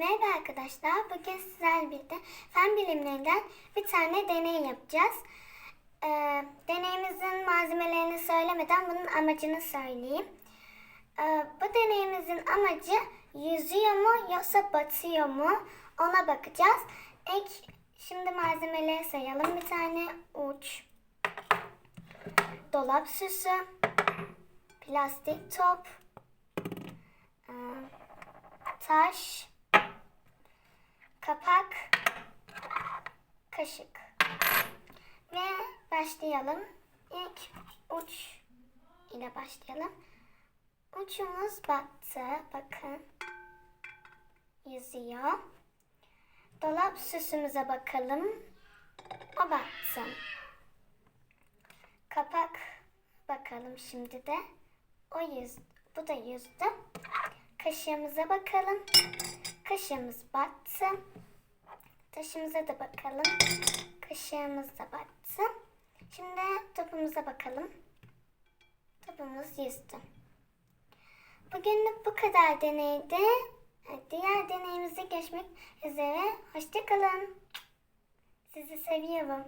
Merhaba arkadaşlar. Bugün sizlerle birlikte fen bilimlerinden bir tane deney yapacağız. Ee, deneyimizin malzemelerini söylemeden bunun amacını söyleyeyim. Ee, bu deneyimizin amacı yüzüyor mu yoksa batıyor mu ona bakacağız. İlk şimdi malzemeleri sayalım. Bir tane uç, dolap süsü, plastik top, ee, taş, kapak, kaşık. Ve başlayalım. İlk uç ile başlayalım. Uçumuz battı. Bakın. Yüzüyor. Dolap süsümüze bakalım. O battı. Kapak bakalım şimdi de. O yüz, bu da yüzdü. Kaşığımıza bakalım. Kaşığımız battı. Taşımıza da bakalım. Kaşığımız da battı. Şimdi topumuza bakalım. Topumuz yüzdü. Bugünlük bu kadar deneydi. Diğer deneyimize geçmek üzere. Hoşçakalın. Sizi seviyorum.